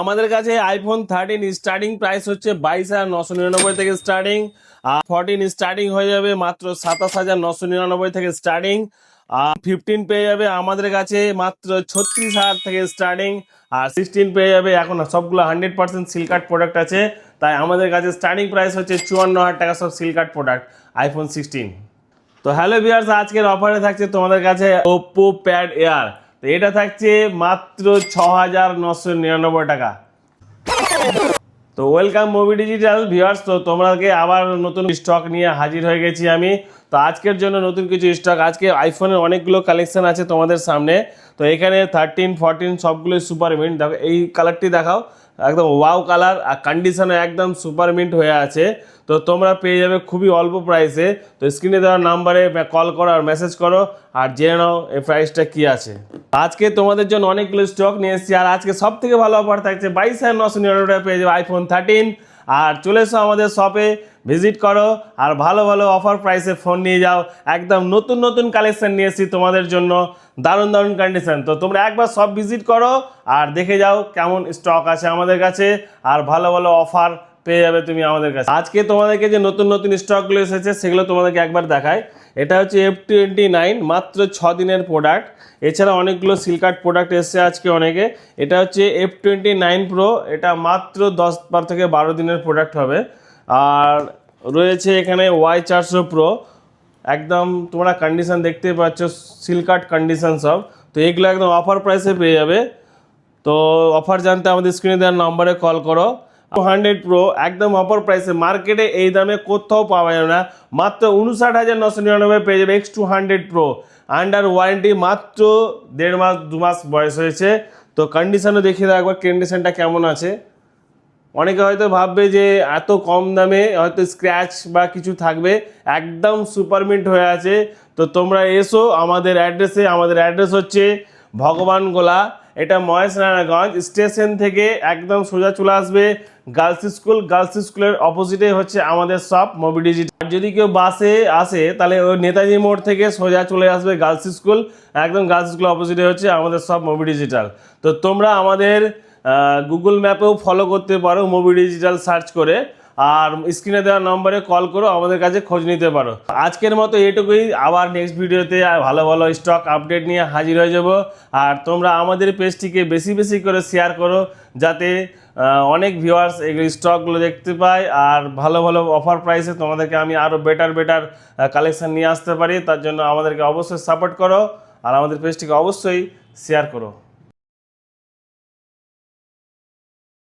আমাদের কাছে iPhone thirteen starting price হচ্ছে বাইশ হাজার নশো নিরানব্বই থেকে স্টার্টিং আর ফোরটিন স্টার্টিং হয়ে যাবে মাত্র সাতাশ হাজার নশো নিরানব্বই থেকে স্টার্টিং আর ফিফটিন পেয়ে যাবে আমাদের কাছে মাত্র ছত্রিশ হাজার থেকে স্টার্টিং আর সিক্সটিন পেয়ে যাবে এখন সবগুলো হান্ড্রেড পার্সেন্ট সিলকাট প্রোডাক্ট আছে। তাই আমাদের কাছে স্টার্টিং প্রাইস হচ্ছে চুয়ান্ন হাজার টাকা সব seal cut product iPhone sixteen তো হ্যালো ভিউয়ার্স আজকের অফারে থাকছে তোমাদের কাছে ওপ্পো প্যাড এয়ার তো এটা থাকছে মাত্র ছ হাজার নশো নিরানব্বই টাকা। তো ওয়েলকাম মুভি ডিজিটাল ভিউয়ার্স তো তোমাদেরকে আবার নতুন স্টক নিয়ে হাজির হয়ে গেছি আমি। তো আজকের জন্য নতুন কিছু স্টক আজকে আইফোনের অনেকগুলো কালেকশান আছে তোমাদের সামনে। তো এখানে থার্টিন ফোরটিন সবগুলোই সুপার মিন্ট দেখো, এই কালারটি দেখাও। একদম ওয়াও কালার আর কন্ডিশনে একদম সুপার মিন্ট হয়ে আছে। তো তোমরা পেয়ে যাবে খুবই অল্প প্রাইসে তো স্ক্রিনে দেওয়া নাম্বারে কল করো আর মেসেজ করো আর জেনে নাও এই প্রাইসটা কী আছে। আজকে তোমাদের জন্য অনেকগুলো স্টক নিয়ে এসেছি আর আজকে সব থেকে ভালো অফার থাকছে বাইশ হাজার নশো নিরানব্বই পেয়ে যাবে আইফোন থার্টিন আর চলে এসো আমাদের শপে ভিজিট করো আর ভালো ভালো অফার প্রাইসে ফোন নিয়ে যাও। একদম নতুন নতুন কালেকশান নিয়ে এসেছি তোমাদের জন্য। দারুণ দারুণ কন্ডিশন তো তোমরা একবার সব ভিজিট করো আর দেখে যাও কেমন স্টক আছে আমাদের কাছে। আর ভালো ভালো অফার পেয়ে যাবে তুমি আমাদের কাছে। আজকে তোমাদেরকে যে নতুন নতুন স্টকগুলো এসেছে, সেগুলো তোমাদেরকে একবার দেখায় এটা হচ্ছে এফ টোয়েন্টি নাইন মাত্র ছ দিনের প্রোডাক্ট এছাড়া অনেকগুলো সিলকার্ট প্রোডাক্ট এসছে আজকে অনেকে। এটা হচ্ছে এফ টোয়েন্টি নাইন প্রো এটা মাত্র দশ বার থেকে বারো দিনের প্রোডাক্ট হবে। আর রয়েছে এখানে ওয়াই চারশো প্রো একদম তোমরা কন্ডিশন দেখতে পাচ্ছ সিলকাট কন্ডিশন সব। তো এগুলো একদম অফার প্রাইসে পেয়ে যাবে। তো অফার জানতে আমাদের স্ক্রিনে দেওয়ার নম্বরে কল করো। হান্ড্রেড প্রো একদম অফার প্রাইসে মার্কেটে এই দামে কোথাও পাওয়া যাবে না। মাত্র উনষাট হাজার নশো নিরানব্বই পেয়ে যাবে X two hundred pro under warranty মাত্র দেড় মাস, দু মাস বয়স হয়েছে। তো কন্ডিশনও দেখিয়ে দাও একবার কন্ডিশনটা কেমন আছে? অনেকে হয়তো ভাববে যে এত কম দামে হয়তো স্ক্র্যাচ বা কিছু থাকবে। একদম সুপারমিন্ট হয়ে আছে। তো তোমরা এসো আমাদের অ্যাড্রেসে আমাদের অ্যাড্রেস হচ্ছে ভগবান গোলা এটা মহেশ নারায়ণগঞ্জ স্টেশন থেকে একদম সোজা চলে আসবে। গার্লস স্কুল, গার্লস স্কুলের অপোজিটে হচ্ছে আমাদের সব মোবি ডিজিটাল আর যদি কেউ বাসে আসে, তাহলে ওই নেতাজি মোড় থেকে সোজা চলে আসবে গার্লস স্কুল। একদম গার্লস স্কুল অপোজিটে হচ্ছে আমাদের সব মোবি ডিজিটাল তো তোমরা আমাদের গুগল ম্যাপেও ফলো করতে পারো মুভি ডিজিটাল সার্চ করে। আর স্ক্রিনে দেওয়া নম্বরে কল করো, আমাদের কাছে খোঁজ নিতে পারো। আজকের মতো এটুকুই আবার নেক্সট ভিডিওতে ভালো ভালো স্টক আপডেট নিয়ে হাজির হয়ে যাব। আর তোমরা আমাদের পেজটিকে বেশি বেশি করে শেয়ার করো, যাতে অনেক ভিউয়ার্স এগুলো স্টকগুলো দেখতে পায়। আর ভালো ভালো অফার প্রাইসে তোমাদেরকে আমি আরও বেটার বেটার কালেকশন নিয়ে আসতে পারি। তার জন্য আমাদেরকে অবশ্যই সাপোর্ট করো। আর আমাদের পেজটিকে অবশ্যই শেয়ার করো।